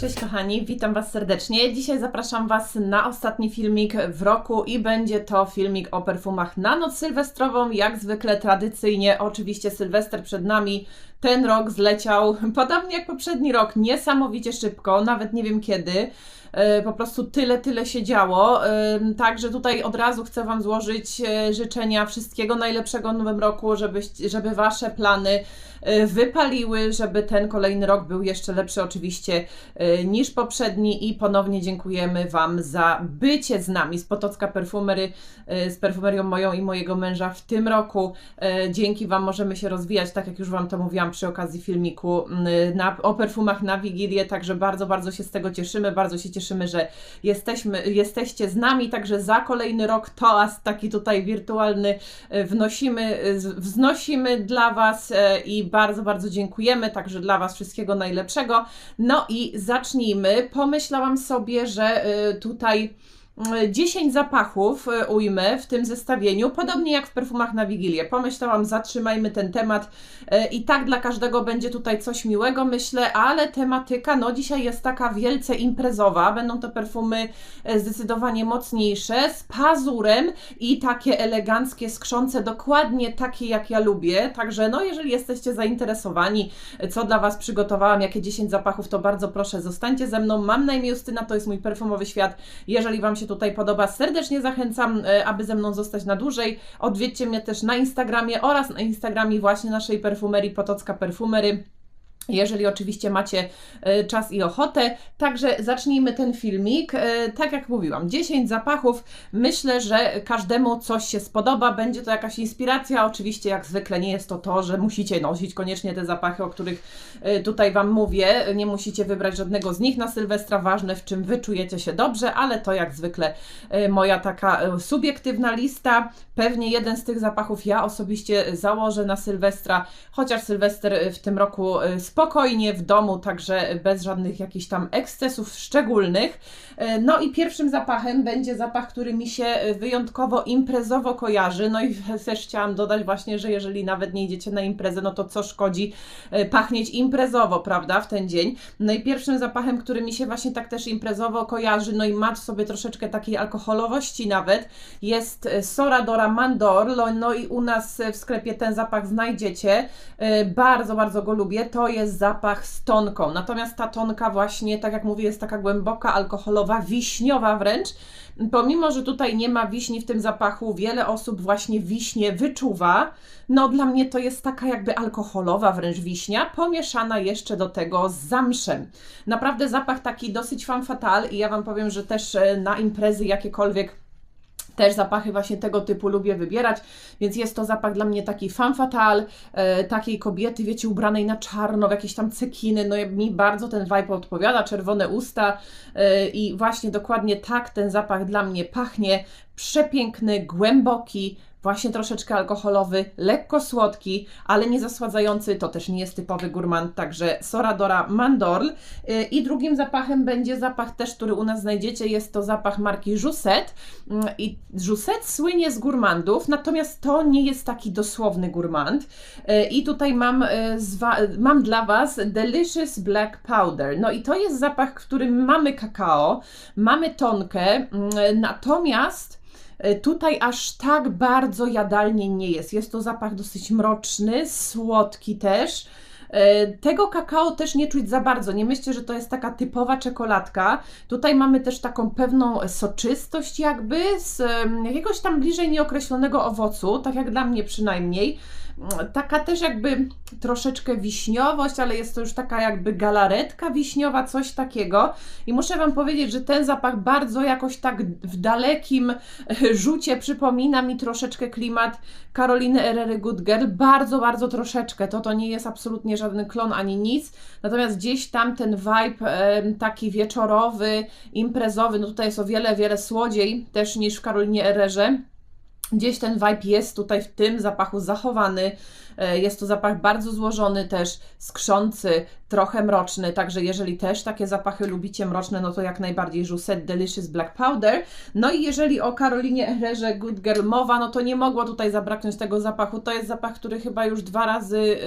Cześć kochani, witam Was serdecznie. Dzisiaj zapraszam Was na ostatni filmik w roku i będzie to filmik o perfumach na noc sylwestrową. Jak zwykle tradycyjnie, oczywiście Sylwester przed nami. Ten rok zleciał, podobnie jak poprzedni rok, niesamowicie szybko, nawet nie wiem kiedy. E, po prostu tyle, tyle się działo. E, także tutaj od razu chcę Wam złożyć e, życzenia wszystkiego najlepszego w nowym roku, żeby, żeby Wasze plany wypaliły, żeby ten kolejny rok był jeszcze lepszy oczywiście niż poprzedni i ponownie dziękujemy Wam za bycie z nami z Potocka Perfumery, z perfumerią moją i mojego męża w tym roku. Dzięki Wam możemy się rozwijać, tak jak już Wam to mówiłam przy okazji filmiku na, o perfumach na Wigilię, także bardzo, bardzo się z tego cieszymy, bardzo się cieszymy cieszymy, że jesteśmy, jesteście z nami, także za kolejny rok toast taki tutaj wirtualny e, wnosimy, e, wznosimy dla Was e, i bardzo, bardzo dziękujemy, także dla Was wszystkiego najlepszego. No i zacznijmy. Pomyślałam sobie, że tutaj 10 zapachów e, ujmę w tym zestawieniu, podobnie jak w perfumach na Wigilię. Pomyślałam, zatrzymajmy ten temat e, i tak dla każdego będzie tutaj coś miłego, myślę, ale tematyka, no dzisiaj jest taka wielce imprezowa. Będą to perfumy e, zdecydowanie mocniejsze, z pazurem i takie eleganckie, skrzące, dokładnie takie jak ja lubię. Także, no, jeżeli jesteście zainteresowani, co dla Was przygotowałam, jakie 10 zapachów, to bardzo proszę, zostańcie ze mną. Mam na imię Justyna, to jest mój perfumowy świat. Jeżeli Wam się tutaj podoba, serdecznie zachęcam, e, aby ze mną zostać na dłużej. Odwiedźcie mnie też na Instagramie oraz na Instagramie właśnie naszej perfumerii Potocka Perfumery jeżeli oczywiście macie e, czas i ochotę. Także zacznijmy ten filmik. E, tak jak mówiłam, 10 zapachów. Myślę, że każdemu coś się spodoba. Będzie to jakaś inspiracja. Oczywiście, jak zwykle, nie jest to to, że musicie nosić koniecznie te zapachy, o których e, tutaj Wam mówię. Nie musicie wybrać żadnego z nich na Sylwestra. Ważne, w czym Wy czujecie się dobrze, ale to jak zwykle moja taka subiektywna lista. Pewnie jeden z tych zapachów ja osobiście założę na Sylwestra, chociaż Sylwester w tym roku spokojnie w domu, także bez żadnych jakichś tam ekscesów szczególnych. E, no i pierwszym zapachem będzie zapach, który mi się wyjątkowo imprezowo kojarzy. No i też chciałam dodać właśnie, że jeżeli nawet nie idziecie na imprezę, no to co szkodzi e, pachnieć imprezowo, prawda, w ten dzień. No i pierwszym zapachem, który mi się właśnie tak też imprezowo kojarzy, no i ma w sobie troszeczkę takiej alkoholowości nawet, jest Soradora Mandor. No i u nas w sklepie ten zapach znajdziecie. E, bardzo, bardzo go lubię. To jest zapach z tonką. Natomiast ta tonka właśnie, tak jak mówię, jest taka głęboka, alkoholowa, wiśniowa wręcz. Pomimo, że tutaj nie ma wiśni w tym zapachu, wiele osób właśnie wiśnie wyczuwa. No dla mnie to jest taka jakby alkoholowa wręcz wiśnia, pomieszana jeszcze do tego z zamszem. Naprawdę zapach taki dosyć fan fatal i ja Wam powiem, że też e, na imprezy jakiekolwiek też zapachy właśnie tego typu lubię wybierać, więc jest to zapach dla mnie taki fan fatal, e, takiej kobiety, wiecie, ubranej na czarno, w jakieś tam cekiny, no mi bardzo ten vibe odpowiada, czerwone usta e, i właśnie dokładnie tak ten zapach dla mnie pachnie, przepiękny, głęboki, właśnie troszeczkę alkoholowy, lekko słodki, ale nie zasładzający, to też nie jest typowy gourmand, także Soradora Mandorl. Y, I drugim zapachem będzie zapach też, który u nas znajdziecie, jest to zapach marki Jousset. Mm, I Jousset słynie z gourmandów, natomiast to nie jest taki dosłowny gourmand. Y, I tutaj mam, y, mam dla Was Delicious Black Powder. No i to jest zapach, w którym mamy kakao, mamy tonkę, natomiast tutaj aż tak bardzo jadalnie nie jest. Jest to zapach dosyć mroczny, słodki też. E, tego kakao też nie czuć za bardzo. Nie myślcie, że to jest taka typowa czekoladka. Tutaj mamy też taką pewną soczystość, jakby z jakiegoś tam bliżej nieokreślonego owocu, tak jak dla mnie przynajmniej taka też jakby troszeczkę wiśniowość, ale jest to już taka jakby galaretka wiśniowa, coś takiego. I muszę Wam powiedzieć, że ten zapach bardzo jakoś tak w dalekim rzucie przypomina mi troszeczkę klimat Karoliny Erery Good Girl. Bardzo, bardzo troszeczkę. To to nie jest absolutnie żaden klon ani nic. Natomiast gdzieś tam ten vibe taki wieczorowy, imprezowy, no tutaj jest o wiele, wiele słodziej też niż w Karolinie Ererze Gdzieś ten vibe jest tutaj w tym zapachu zachowany. E, jest to zapach bardzo złożony, też skrzący, trochę mroczny, także jeżeli też takie zapachy lubicie mroczne, no to jak najbardziej Joussette Delicious Black Powder. No i jeżeli o Karolinie Herrerze Good Girl mowa, no to nie mogło tutaj zabraknąć tego zapachu. To jest zapach, który chyba już dwa razy,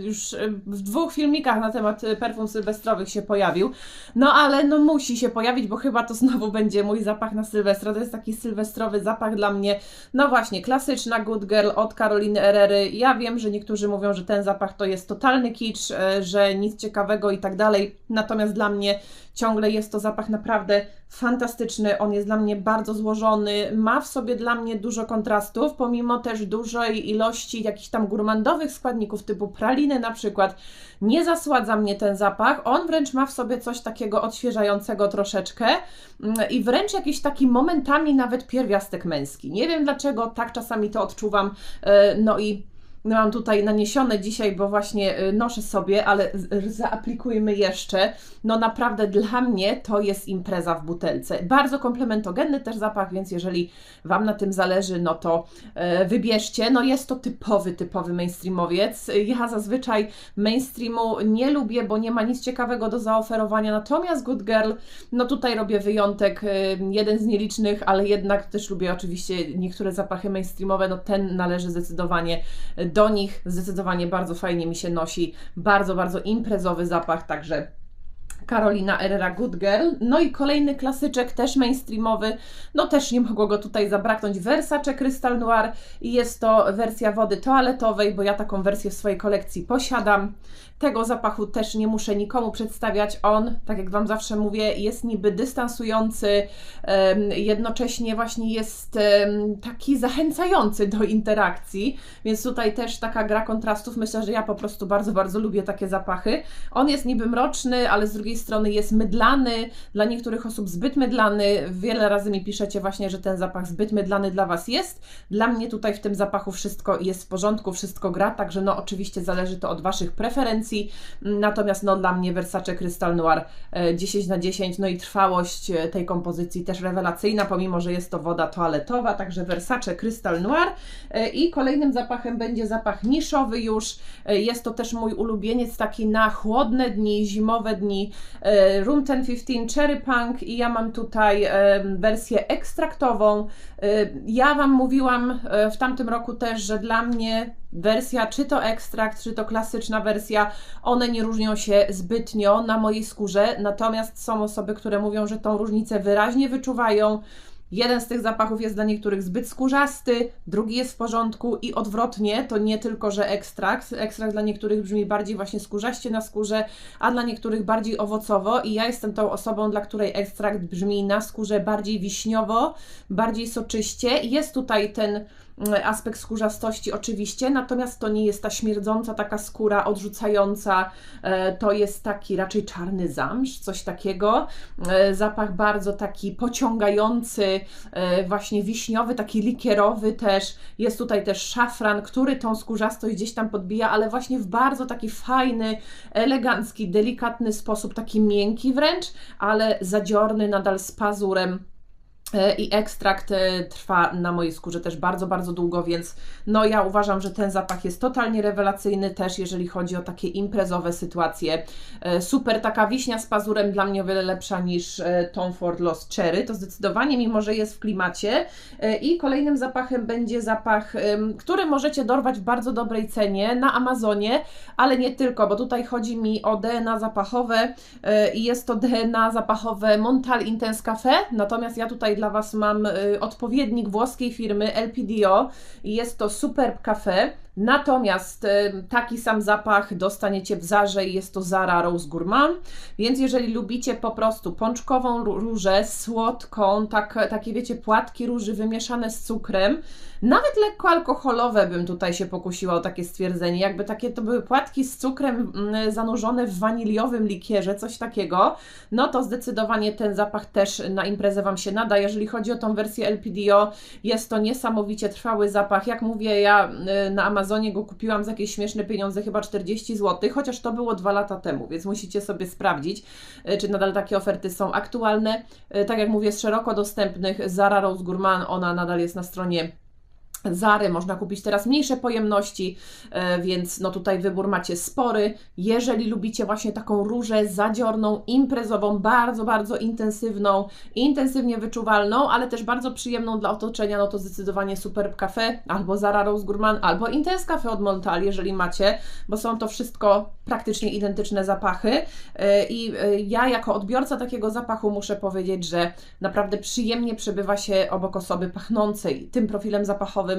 już w dwóch filmikach na temat perfum sylwestrowych się pojawił. No ale no musi się pojawić, bo chyba to znowu będzie mój zapach na Sylwestra. To jest taki sylwestrowy zapach dla mnie. No właśnie, klasyczna Good Girl od Karoliny Herrery. Ja wiem, że niektórzy mówią, że ten zapach to jest totalny kicz, e, że nic ciekawego i tak dalej. Natomiast dla mnie ciągle jest to zapach naprawdę fantastyczny. On jest dla mnie bardzo złożony, ma w sobie dla mnie dużo kontrastów, pomimo też dużej ilości jakichś tam gurmandowych składników typu praliny na przykład. Nie zasładza mnie ten zapach. On wręcz ma w sobie coś takiego odświeżającego troszeczkę mm, i wręcz jakiś taki momentami nawet pierwiastek męski. Nie wiem dlaczego, tak czasami to odczuwam. E, no i mam tutaj naniesione dzisiaj, bo właśnie y, noszę sobie, ale zaaplikujmy jeszcze. No naprawdę dla mnie to jest impreza w butelce. Bardzo komplementogenny też zapach, więc jeżeli Wam na tym zależy, no to e, wybierzcie. No jest to typowy, typowy mainstreamowiec. Ja zazwyczaj mainstreamu nie lubię, bo nie ma nic ciekawego do zaoferowania, natomiast Good Girl, no tutaj robię wyjątek, jeden z nielicznych, ale jednak też lubię oczywiście niektóre zapachy mainstreamowe, no ten należy zdecydowanie do nich zdecydowanie bardzo fajnie mi się nosi. Bardzo, bardzo imprezowy zapach, także Karolina Herrera Good Girl. No i kolejny klasyczek, też mainstreamowy, no też nie mogło go tutaj zabraknąć, Versace Crystal Noir i jest to wersja wody toaletowej, bo ja taką wersję w swojej kolekcji posiadam. Tego zapachu też nie muszę nikomu przedstawiać. On, tak jak Wam zawsze mówię, jest niby dystansujący, jednocześnie właśnie jest taki zachęcający do interakcji, więc tutaj też taka gra kontrastów. Myślę, że ja po prostu bardzo, bardzo lubię takie zapachy. On jest niby mroczny, ale z drugiej strony jest mydlany, dla niektórych osób zbyt mydlany. Wiele razy mi piszecie właśnie, że ten zapach zbyt mydlany dla Was jest. Dla mnie tutaj w tym zapachu wszystko jest w porządku, wszystko gra, także no oczywiście zależy to od Waszych preferencji Natomiast no, dla mnie Versace Crystal Noir 10 e, na 10, no i trwałość e, tej kompozycji też rewelacyjna, pomimo, że jest to woda toaletowa, także Versace Crystal Noir. E, I kolejnym zapachem będzie zapach niszowy już. Jest to też mój ulubieniec taki na chłodne dni, zimowe dni. Room 1015 Cherry Punk i ja mam tutaj wersję ekstraktową. Ja Wam mówiłam w tamtym roku też, że dla mnie wersja, czy to ekstrakt, czy to klasyczna wersja, one nie różnią się zbytnio na mojej skórze, natomiast są osoby, które mówią, że tą różnicę wyraźnie wyczuwają. Jeden z tych zapachów jest dla niektórych zbyt skórzasty, drugi jest w porządku i odwrotnie, to nie tylko, że ekstrakt. Ekstrakt dla niektórych brzmi bardziej właśnie skórzaście na skórze, a dla niektórych bardziej owocowo i ja jestem tą osobą, dla której ekstrakt brzmi na skórze bardziej wiśniowo, bardziej soczyście. Jest tutaj ten aspekt skórzastości oczywiście, natomiast to nie jest ta śmierdząca taka skóra odrzucająca, e, to jest taki raczej czarny zamsz, coś takiego. E, zapach bardzo taki pociągający, e, właśnie wiśniowy, taki likierowy też. Jest tutaj też szafran, który tą skórzastość gdzieś tam podbija, ale właśnie w bardzo taki fajny, elegancki, delikatny sposób, taki miękki wręcz, ale zadziorny nadal z pazurem I ekstrakt e, trwa na mojej skórze też bardzo, bardzo długo, więc no ja uważam, że ten zapach jest totalnie rewelacyjny też, jeżeli chodzi o takie imprezowe sytuacje. E, super, taka wiśnia z pazurem dla mnie o wiele lepsza niż Tom Ford Lost Cherry, to zdecydowanie, mimo że jest w klimacie. I kolejnym zapachem będzie zapach, który możecie dorwać w bardzo dobrej cenie na Amazonie, ale nie tylko, bo tutaj chodzi mi o DNA zapachowe i jest to DNA zapachowe Montal Intense Cafe, natomiast ja tutaj dla Was mam y, odpowiednik włoskiej firmy LPDO jest to Superb Cafe. Natomiast y, taki sam zapach dostaniecie w Zarze i jest to Zara Rose Gourmand, więc jeżeli lubicie po prostu pączkową różę, słodką, tak, takie wiecie, płatki róży wymieszane z cukrem, nawet lekko alkoholowe bym tutaj się pokusiła o takie stwierdzenie, jakby takie to były płatki z cukrem mm, zanurzone w waniliowym likierze, coś takiego, no to zdecydowanie ten zapach też na imprezę Wam się nada. Jeżeli chodzi o tą wersję LPDO, jest to niesamowicie trwały zapach. Jak mówię, ja y, na Amazonie go kupiłam za jakieś śmieszne pieniądze, chyba 40 zł, chociaż to było dwa lata temu, więc musicie sobie sprawdzić, y, czy nadal takie oferty są aktualne. Y, tak jak mówię, z szeroko dostępnych Zara Rose Gourmand, ona nadal jest na stronie Zary można kupić teraz mniejsze pojemności, e, więc no tutaj wybór macie spory. Jeżeli lubicie właśnie taką różę zadziorną, imprezową, bardzo, bardzo intensywną, intensywnie wyczuwalną, ale też bardzo przyjemną dla otoczenia, no to zdecydowanie Superb Cafe, albo Zara Rose Gourmand, albo Intense Cafe od Montal, jeżeli macie, bo są to wszystko praktycznie identyczne zapachy e, i e, ja jako odbiorca takiego zapachu muszę powiedzieć, że naprawdę przyjemnie przebywa się obok osoby pachnącej tym profilem zapachowym,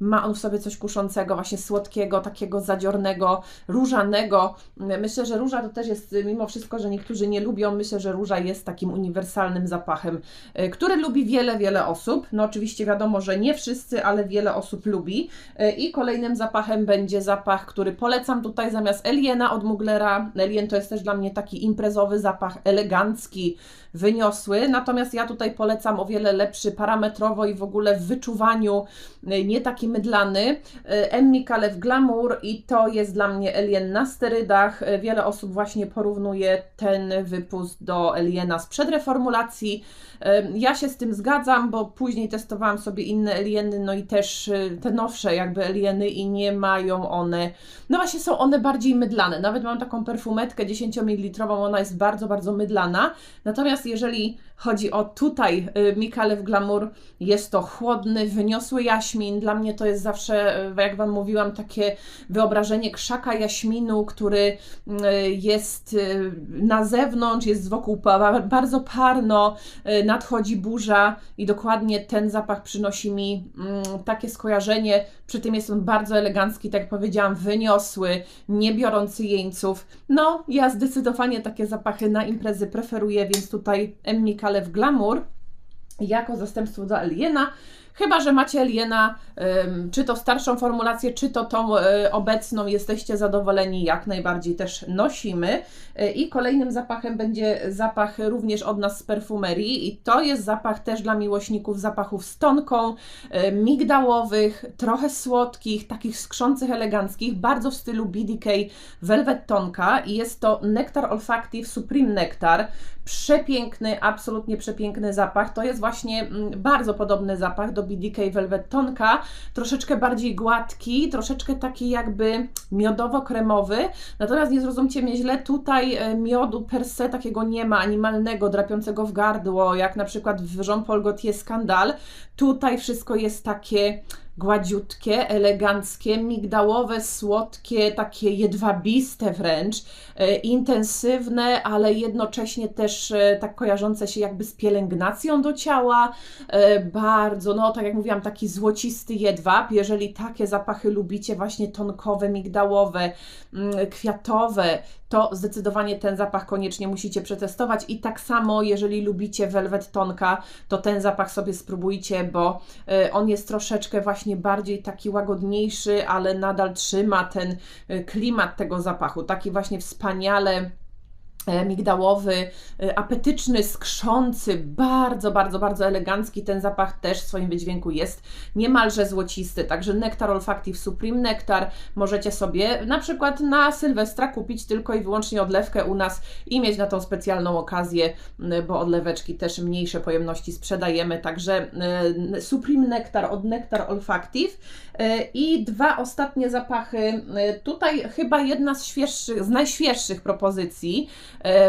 ma on w sobie coś kuszącego, właśnie słodkiego, takiego zadziornego, różanego. Myślę, że róża to też jest, mimo wszystko, że niektórzy nie lubią, myślę, że róża jest takim uniwersalnym zapachem, y, który lubi wiele, wiele osób. No oczywiście wiadomo, że nie wszyscy, ale wiele osób lubi. Y, I kolejnym zapachem będzie zapach, który polecam tutaj zamiast Eliena od Muglera. Elien to jest też dla mnie taki imprezowy zapach, elegancki, wyniosły. Natomiast ja tutaj polecam o wiele lepszy parametrowo i w ogóle w wyczuwaniu, y, nie taki mydlany. Y, Emmy Kalev Glamour i to jest dla mnie Alien na sterydach. Y, wiele osób właśnie porównuje ten wypust do Aliena sprzed reformulacji. Ja się z tym zgadzam, bo później testowałam sobie inne alieny, no i też te nowsze jakby alieny i nie mają one, no właśnie są one bardziej mydlane. Nawet mam taką perfumetkę 10 ml, ona jest bardzo, bardzo mydlana. Natomiast jeżeli chodzi o tutaj y, Mikalew Glamour, jest to chłodny, wyniosły jaśmin. Dla mnie to jest zawsze, y, jak Wam mówiłam, takie wyobrażenie krzaka jaśminu, który y, jest na zewnątrz, jest wokół bardzo parno, nadchodzi burza i dokładnie ten zapach przynosi mi mm, takie skojarzenie. Przy tym jest on bardzo elegancki, tak jak powiedziałam, wyniosły, nie biorący jeńców. No, ja zdecydowanie takie zapachy na imprezy preferuję, więc tutaj Emmy Kalew Glamour jako zastępstwo do Aliena Chyba, że macie Aliena, czy to starszą formulację, czy to tą e, obecną, jesteście zadowoleni, jak najbardziej też nosimy. E, I kolejnym zapachem będzie zapach również od nas z perfumerii i to jest zapach też dla miłośników zapachów z tonką, e, migdałowych, trochę słodkich, takich skrzących, eleganckich, bardzo w stylu BDK Velvet Tonka i jest to Nectar Olfactive Supreme Nectar. Przepiękny, absolutnie przepiękny zapach. To jest właśnie mm, bardzo podobny zapach do BDK Velvet Tonka, troszeczkę bardziej gładki, troszeczkę taki jakby miodowo-kremowy, natomiast nie zrozumcie mnie źle, tutaj e, miodu per se takiego nie ma, animalnego, drapiącego w gardło, jak na przykład w Jean-Paul Gaultier Skandal. Tutaj wszystko jest takie gładziutkie, eleganckie, migdałowe, słodkie, takie jedwabiste wręcz, e, intensywne, ale jednocześnie też e, tak kojarzące się jakby z pielęgnacją do ciała. E, bardzo, no tak jak mówiłam, taki złocisty jedwab. Jeżeli takie zapachy lubicie, właśnie tonkowe, migdałowe, mm, kwiatowe, to zdecydowanie ten zapach koniecznie musicie przetestować. I tak samo, jeżeli lubicie Velvet Tonka, to ten zapach sobie spróbujcie, bo on jest troszeczkę właśnie właśnie bardziej taki łagodniejszy, ale nadal trzyma ten y, klimat tego zapachu, taki właśnie wspaniale migdałowy, e, apetyczny, skrzący, bardzo, bardzo, bardzo elegancki. Ten zapach też w swoim wydźwięku jest niemalże złocisty. Także Nectar Olfactive Supreme Nectar możecie sobie na przykład na Sylwestra kupić tylko i wyłącznie odlewkę u nas i mieć na tą specjalną okazję, bo odleweczki też mniejsze pojemności sprzedajemy. Także e, Supreme Nectar od Nectar Olfactive i dwa ostatnie zapachy. Tutaj chyba jedna z, z najświeższych propozycji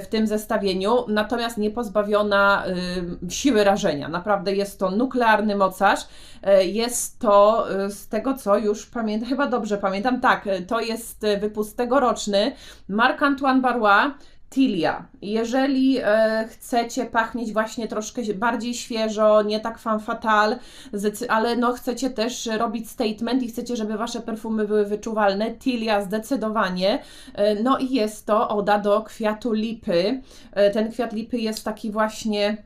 w tym zestawieniu, natomiast nie pozbawiona y, siły rażenia. Naprawdę jest to nuklearny mocarz. E, jest to y, z tego, co już pamiętam, chyba dobrze pamiętam, tak, to jest wypust tegoroczny Marc Antoine Barrois Tilia. Jeżeli e, chcecie pachnieć właśnie troszkę bardziej świeżo, nie tak fan fatal, ale no chcecie też robić statement i chcecie, żeby wasze perfumy były wyczuwalne, Tilia zdecydowanie. E, no i jest to oda do kwiatu lipy. E, ten kwiat lipy jest taki właśnie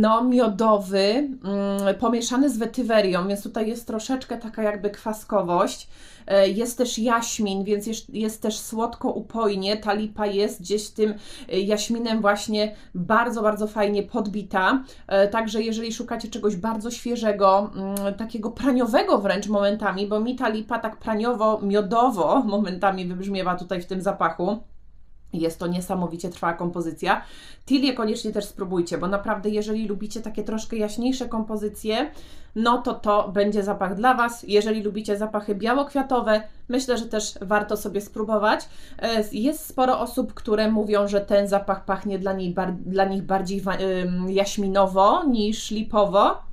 no, miodowy, mm, pomieszany z wetywerią, więc tutaj jest troszeczkę taka jakby kwaskowość. E, jest też jaśmin, więc jest, jest też słodko upojnie. Ta lipa jest gdzieś tym e, jaśminem właśnie bardzo, bardzo fajnie podbita. E, także jeżeli szukacie czegoś bardzo świeżego, mm, takiego praniowego wręcz momentami, bo mi ta lipa tak praniowo, miodowo momentami wybrzmiewa tutaj w tym zapachu Jest to niesamowicie trwała kompozycja. Tilię koniecznie też spróbujcie, bo naprawdę, jeżeli lubicie takie troszkę jaśniejsze kompozycje, no to to będzie zapach dla Was. Jeżeli lubicie zapachy białokwiatowe, myślę, że też warto sobie spróbować. E, Jest sporo osób, które mówią, że ten zapach pachnie dla, niej dla nich bardziej jaśminowo niż lipowo.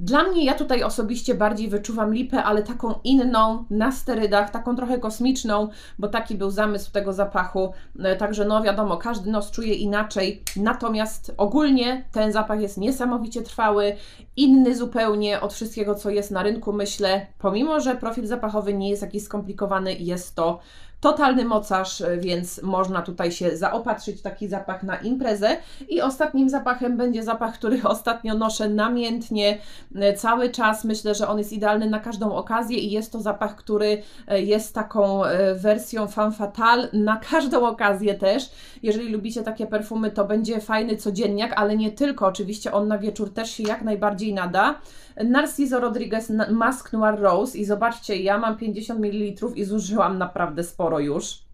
Dla mnie, ja tutaj osobiście bardziej wyczuwam lipę, ale taką inną, na sterydach, taką trochę kosmiczną, bo taki był zamysł tego zapachu. E, Także, no wiadomo, każdy nos czuje inaczej. Natomiast ogólnie ten zapach jest niesamowicie trwały, inny zupełnie od wszystkiego, co jest na rynku, myślę. Pomimo, że profil zapachowy nie jest jakiś skomplikowany, jest to totalny mocarz, e, więc można tutaj się zaopatrzyć w taki zapach na imprezę. I ostatnim zapachem będzie zapach, który ostatnio noszę namiętnie e, cały czas. Myślę, że on jest idealny na każdą okazję i jest to zapach, który e, jest taką wersją femme fatale na każdą okazję też. Jeżeli lubicie takie perfumy, to będzie fajny codzienniak, ale nie tylko. Oczywiście on na wieczór też się jak najbardziej nada. Narciso Rodriguez Mask Noir Rose i zobaczcie, ja mam 50 ml i zużyłam naprawdę sporo już.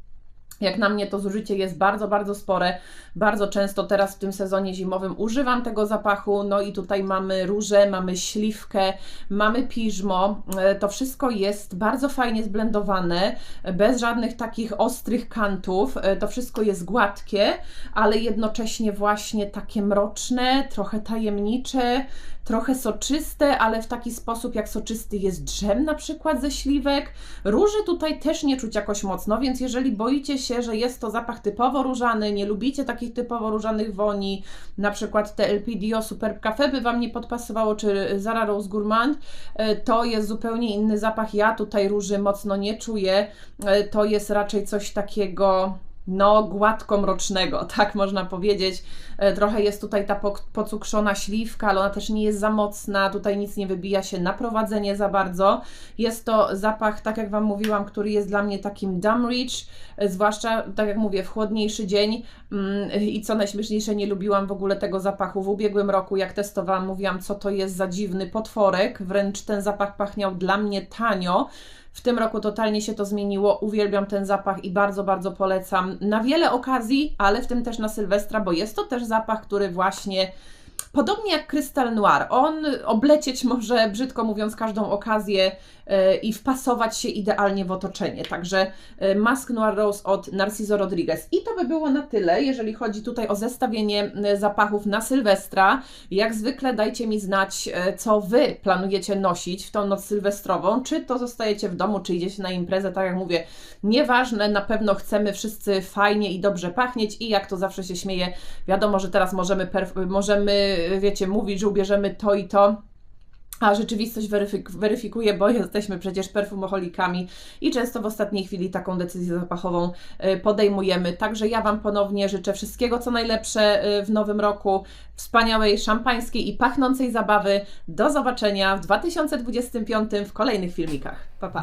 Jak na mnie to zużycie jest bardzo, bardzo spore. Bardzo często teraz w tym sezonie zimowym używam tego zapachu. No i tutaj mamy różę, mamy śliwkę, mamy piżmo. E, To wszystko jest bardzo fajnie zblendowane, bez żadnych takich ostrych kantów. E, To wszystko jest gładkie, ale jednocześnie właśnie takie mroczne, trochę tajemnicze, trochę soczyste, ale w taki sposób, jak soczysty jest drzem na przykład ze śliwek. Róży tutaj też nie czuć jakoś mocno, więc jeżeli boicie się, że jest to zapach typowo różany, nie lubicie takich typowo różanych woni, na przykład te LPDO Superb Cafe by Wam nie podpasowało, czy Zara Rose Gourmand, e, to jest zupełnie inny zapach. Ja tutaj róży mocno nie czuję. E, To jest raczej coś takiego no, gładko-mrocznego, tak można powiedzieć. E, Trochę jest tutaj ta pocukrzona śliwka, ale ona też nie jest za mocna, tutaj nic nie wybija się na prowadzenie za bardzo. Jest to zapach, tak jak Wam mówiłam, który jest dla mnie takim dumb rich, e, zwłaszcza, tak jak mówię, w chłodniejszy dzień. Mm, I co najśmieszniejsze, nie lubiłam w ogóle tego zapachu. W ubiegłym roku, jak testowałam, mówiłam, co to jest za dziwny potworek. Wręcz ten zapach pachniał dla mnie tanio. W tym roku totalnie się to zmieniło. Uwielbiam ten zapach i bardzo, bardzo polecam na wiele okazji, ale w tym też na Sylwestra, bo jest to też zapach, który właśnie. Podobnie jak Crystal Noir, on oblecieć może, brzydko mówiąc, każdą okazję i wpasować się idealnie w otoczenie. Także e, Mask Noir Rose od Narciso Rodriguez. I to by było na tyle, jeżeli chodzi tutaj o zestawienie e, zapachów na Sylwestra. Jak zwykle dajcie mi znać, e, co Wy planujecie nosić w tą noc sylwestrową. Czy to zostajecie w domu, czy idziecie na imprezę, tak jak mówię, nieważne, na pewno chcemy wszyscy fajnie i dobrze pachnieć i jak to zawsze się śmieje, wiadomo, że teraz możemy, możemy wiecie, mówić, że ubierzemy to i to, a rzeczywistość weryfik- weryfikuje, bo jesteśmy przecież perfumoholikami i często w ostatniej chwili taką decyzję zapachową y, podejmujemy. Także ja Wam ponownie życzę wszystkiego, co najlepsze y, w nowym roku, wspaniałej, szampańskiej i pachnącej zabawy. Do zobaczenia w 2025 w kolejnych filmikach. Pa, pa!